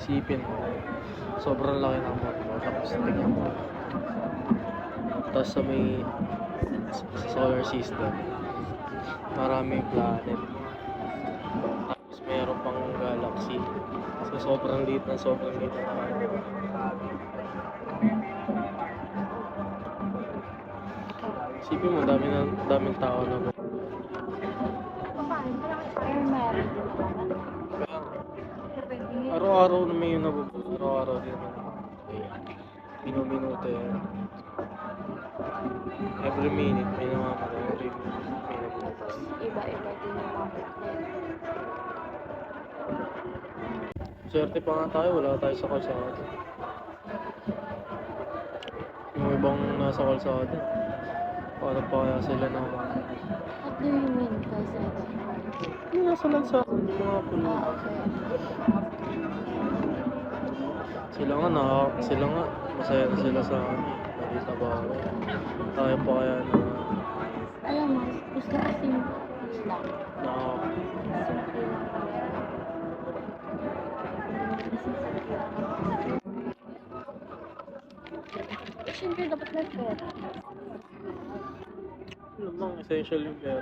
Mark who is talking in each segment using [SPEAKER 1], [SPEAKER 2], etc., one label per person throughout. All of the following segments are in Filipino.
[SPEAKER 1] Sipin mo. Sobrang laki ng map mo. Tapos tingnan mo. Tapos sa may solar system. Maraming planet. Tapos meron pang galaxy. So sobrang liit na sobrang liit na Isipin mo, dami na, daming tao na. Araw-araw na may yun nabubuo. Araw-araw din naman. Minuminuto yan. Every minute may namamatay. Every minute may nabubuo.
[SPEAKER 2] Iba-iba din yung mga.
[SPEAKER 1] Swerte pa nga tayo, wala tayo sa kalsada. Yung ibang nasa kalsada, paano pa kaya sila na
[SPEAKER 2] What do you mean, kasi?
[SPEAKER 1] yung nasa lansa, yung mga pulo.
[SPEAKER 2] Ah, okay.
[SPEAKER 1] Sila nga na, sila nga, masaya na sila sa maliit na bahay. Tayo pa kaya na,
[SPEAKER 2] Alam mo, gusto ko simple lang.
[SPEAKER 1] na
[SPEAKER 2] Simple lang. Siyempre, dapat may pera.
[SPEAKER 1] Yun lang, essential yung pera.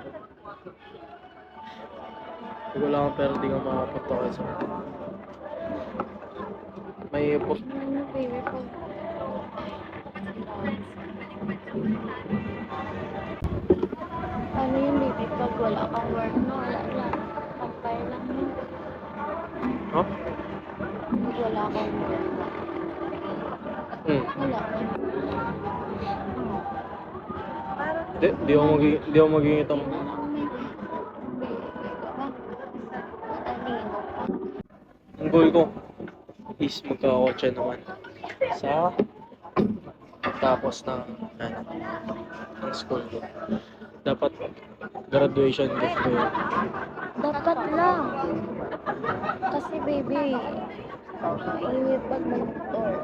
[SPEAKER 1] Kung wala kang pera, di ka makapunta kayo sa May pos...
[SPEAKER 2] Ano? Ano yung baby pag wala kang work? No, wala lang. Pampay lang yun.
[SPEAKER 1] Ha?
[SPEAKER 2] Pag wala kang work.
[SPEAKER 1] Hmm.
[SPEAKER 2] Wala.
[SPEAKER 1] Di, di ako magi, di ako magiging itong... Ang goal ko is magkakotse naman sa tapos ng ano, ng school ko. Dapat graduation gift ko.
[SPEAKER 2] Dapat lang. Kasi baby, init pag mag-or.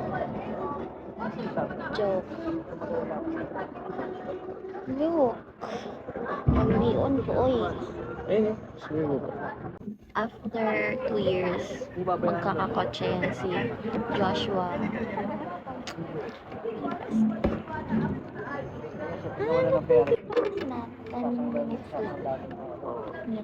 [SPEAKER 2] Joke. Look. Ang lion ko, oy.
[SPEAKER 1] Ayun swimming ko.
[SPEAKER 2] After two years, magkakakotse yan si Joshua. Ah, na 10 minutes lang. Ni